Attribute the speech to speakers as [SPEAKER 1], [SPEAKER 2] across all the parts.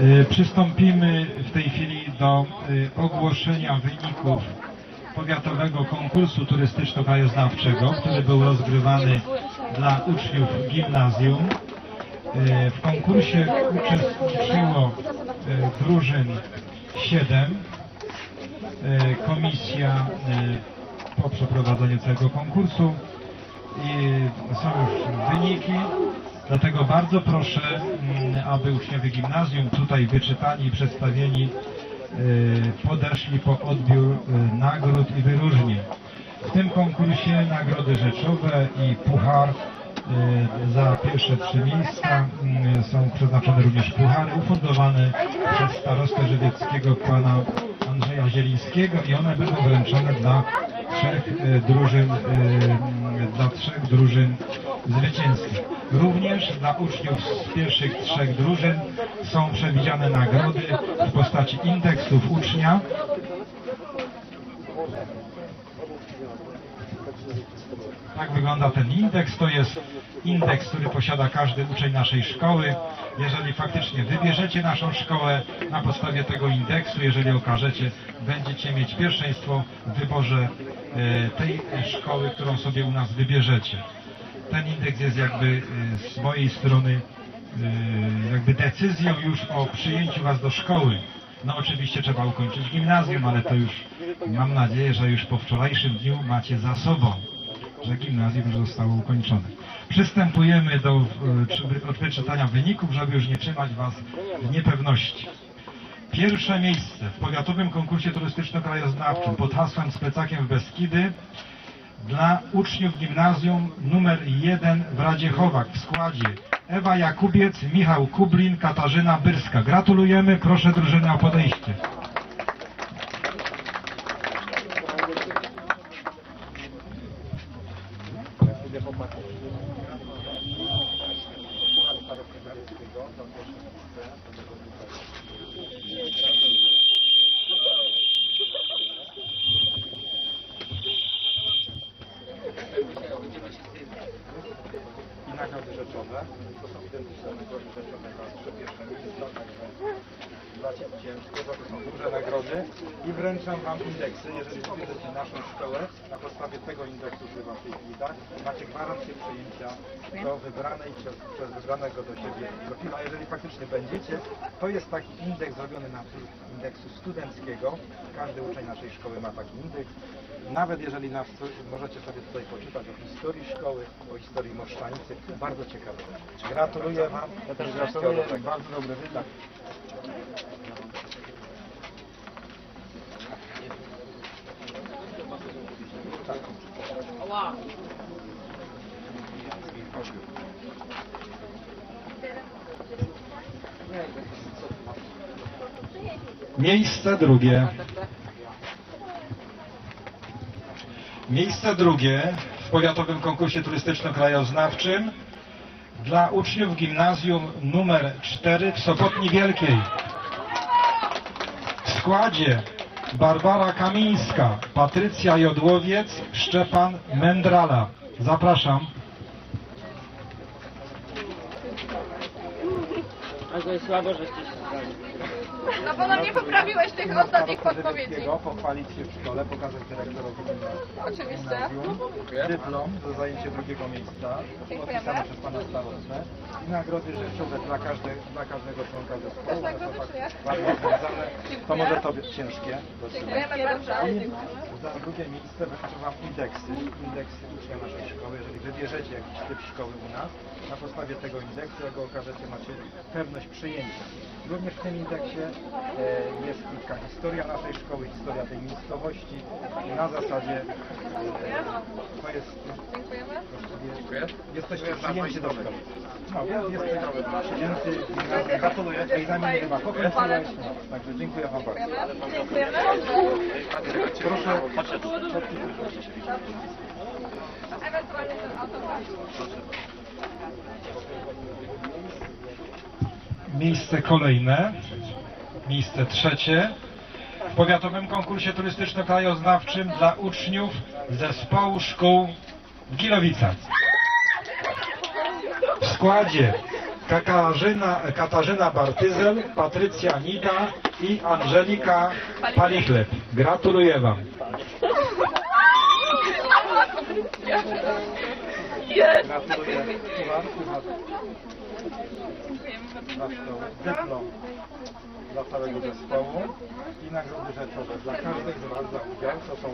[SPEAKER 1] Y, Przystąpimy w tej chwili do y, ogłoszenia wyników powiatowego konkursu turystyczno-krajoznawczego, który był rozgrywany dla uczniów gimnazjum. Y, W konkursie uczestniczyło drużyn 7. Y, Komisja po przeprowadzeniu całego konkursu i są już wyniki. Dlatego bardzo proszę, mm, aby uczniowie gimnazjum tutaj wyczytani i przedstawieni y, podeszli po odbiór y, nagród i wyróżnień. W tym konkursie nagrody rzeczowe i puchar y, za pierwsze trzy miejsca są przeznaczone również puchary ufundowane przez starostę żywieckiego pana Andrzeja Zielińskiego i one będą wręczone dla trzech drużyn, dla trzech drużyn zwycięskich. Również dla uczniów z pierwszych trzech drużyn są przewidziane nagrody w postaci indeksów ucznia. Tak wygląda ten indeks. To jest indeks, który posiada każdy uczeń naszej szkoły. Jeżeli faktycznie wybierzecie naszą szkołę na podstawie tego indeksu, jeżeli okażecie, będziecie mieć pierwszeństwo w wyborze e, tej szkoły, którą sobie u nas wybierzecie. Ten indeks jest jakby e, z mojej strony e, jakby decyzją już o przyjęciu Was do szkoły. No oczywiście trzeba ukończyć gimnazjum, ale to już mam nadzieję, że już po wczorajszym dniu macie za sobą że gimnazjum już zostało ukończone. Przystępujemy do czy- od wyczytania wyników, żeby już nie trzymać Was w niepewności. Pierwsze miejsce w powiatowym konkursie turystyczno-krajoznawczym pod hasłem z plecakiem w Beskidy dla uczniów gimnazjum numer 1 w Radziechowach w składzie Ewa Jakubiec, Michał Kublin, Katarzyna Byrska. Gratulujemy, proszę drużynę o podejście.
[SPEAKER 2] To są identyczne nagrody na trzy pierwsze miejsca, także macie ciężko, to są duże nagrody i wręczam Wam indeksy. Jeżeli wybierzecie naszą szkołę, na podstawie tego indeksu, który Wam w tej chwili tak, macie gwarancję przyjęcia do wybranej przez, przez wybranego do siebie. A jeżeli faktycznie będziecie, to jest taki indeks zrobiony na indeksu studenckiego. Każdy uczeń naszej szkoły ma taki indeks. Nawet jeżeli nas, możecie sobie tutaj poczytać o historii szkoły, o historii Moszczanicy, bardzo ciekawe. Gratuluję Wam. Ja też gratuluję. Tak, bardzo dobry wydach.
[SPEAKER 1] Miejsce drugie. Miejsce drugie w powiatowym konkursie turystyczno-krajoznawczym dla uczniów gimnazjum numer 4 w Sopotni Wielkiej. W składzie Barbara Kamińska, Patrycja Jodłowiec, Szczepan Mędrala. Zapraszam.
[SPEAKER 3] Jest słabo.
[SPEAKER 4] No bo nam nie poprawiłeś tych ostatnich podpowiedzi.
[SPEAKER 2] Pochwalić się w szkole, pokazać dyrektorowi
[SPEAKER 4] Oczywiście.
[SPEAKER 2] Dyplom za zajęcie drugiego miejsca,
[SPEAKER 4] Dziękujemy.
[SPEAKER 2] podpisane przez Pana starostę. I nagrody rzeczowe dla, każde, dla każdego członka zespołu.
[SPEAKER 4] Też nagrody, czy nie?
[SPEAKER 2] Bardzo związane. To może to być ciężkie.
[SPEAKER 4] Dziękujemy bardzo.
[SPEAKER 2] Za drugie miejsce wręczę Wam indeksy, indeksy ucznia naszej szkoły. Jeżeli wybierzecie jakiś typ szkoły u nas, na podstawie tego indeksu, jak go okażecie, macie pewność przyjęcia. Również w tym indeksie e, jest krótka historia naszej szkoły, historia tej miejscowości. Na zasadzie e, to jest. Dziękuję. Jesteście przyjęci do szkoły. No, jesteście przyjęci. Gratuluję. Egzamin chyba pokończyłeś. Także dziękuję bardzo. Proszę.
[SPEAKER 1] Miejsce kolejne, miejsce trzecie w powiatowym konkursie turystyczno-krajoznawczym dla uczniów zespołu szkół w Gilowicach. Składzie
[SPEAKER 5] Katarzyna, Katarzyna Bartyzel, Patrycja Nida i Angelika Palichleb. Gratuluję Wam.
[SPEAKER 6] Jest!
[SPEAKER 1] Dyplom dla całego zespołu i nagrody rzeczowe. Dla każdej z Was za udział to są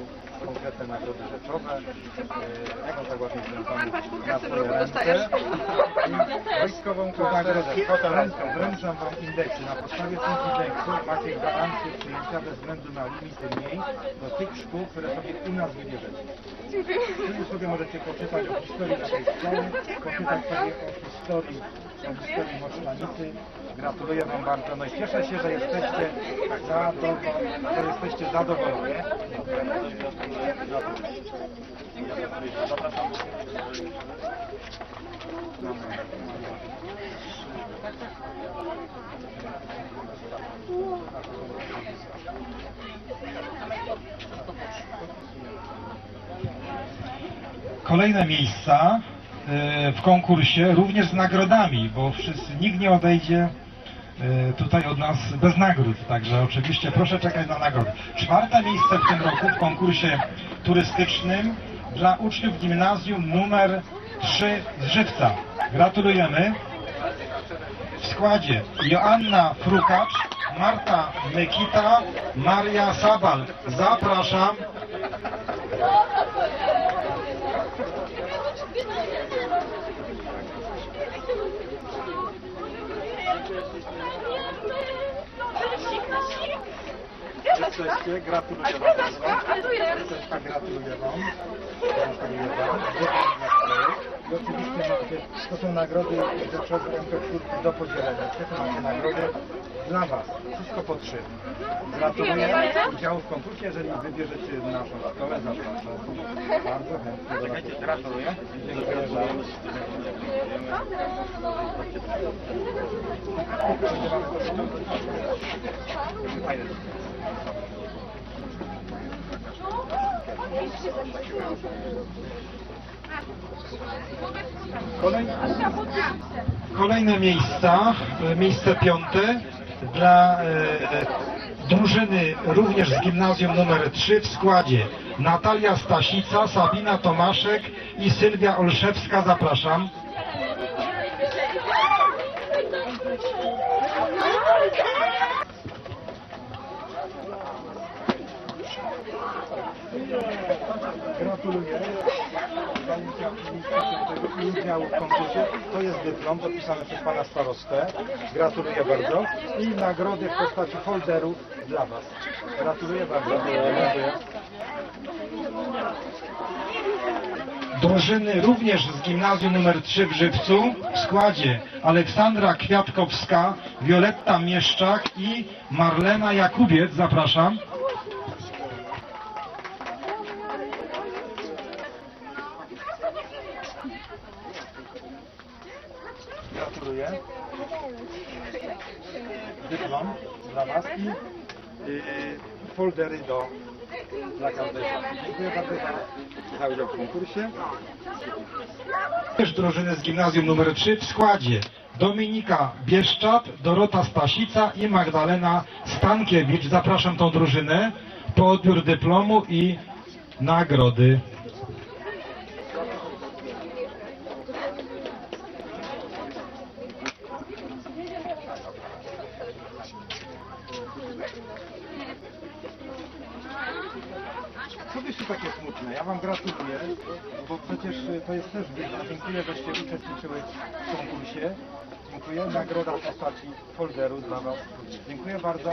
[SPEAKER 1] konkretne nagrody rzeczowe. Yy, Jak on tak ładnie związany na swoje ręce. I wojskową nagrodę hotelarską. Wręczam Wam indeksy. Na podstawie tych indeksów macie gwarancję przyjęcia bez względu na limity miejsc do tych szkół, które sobie u nas wybierzecie. Czyli sobie możecie poczytać o historii naszej szkoły, poczytać sobie o historii, o historii Moczlanicy. Gratuluję Wam bardzo. No i cieszę się, że jesteście zadowoleni. Że jesteście zadowoleni.
[SPEAKER 5] Kolejne miejsca w konkursie, również z nagrodami, bo wszyscy, nikt nie odejdzie e, tutaj od nas bez nagród, także oczywiście proszę czekać na nagrody. Czwarte miejsce w tym roku w konkursie turystycznym dla uczniów gimnazjum numer 3 z Żywca. Gratulujemy. W składzie Joanna Frukacz, Marta Mykita, Maria Sabal. Zapraszam.
[SPEAKER 1] Jesteście, gratuluję Wam. Jesteście, gratuluję Wam. Gratuluję Wam. Na. I oczywiście macie, to są nagrody rzeczowe MP4 do podzielenia. Te macie nagrody dla Was. Wszystko po trzy. Gratuluję udziału w konkursie. Jeżeli wybierzecie naszą szkołę, zapraszam. Bardzo chętnie. nas. Gratuluję. Dziękuję bardzo. Kolej.
[SPEAKER 5] Kolejne miejsca, e, miejsce piąte dla e, drużyny również z gimnazjum numer 3 w składzie Natalia Stasica, Sabina Tomaszek i Sylwia Olszewska. Zapraszam.
[SPEAKER 1] Gratuluję. Udziału w konkursie. To jest dyplom podpisany przez Pana Starostę. Gratuluję bardzo. I nagrody w postaci folderu dla Was. Gratuluję bardzo. Dziękuję.
[SPEAKER 5] Drużyny również z gimnazjum numer 3 w Żywcu w składzie Aleksandra Kwiatkowska, Wioletta Mieszczak i Marlena Jakubiec. Zapraszam.
[SPEAKER 1] Gratuluję. Dyplom dla Was i yy, foldery do dla każdego. Dziękuję bardzo za, za udział w konkursie.
[SPEAKER 5] Też drużyny z gimnazjum numer 3 w składzie Dominika Bieszczat, Dorota Stasica i Magdalena Stankiewicz. Zapraszam tą drużynę po odbiór dyplomu i nagrody.
[SPEAKER 1] Co byście takie smutne? Ja Wam gratuluję, bo przecież y, to jest też wynik. Dziękuję, żeście uczestniczyły w konkursie. Dziękuję. Nagroda w postaci folderu dla Was. Dziękuję bardzo.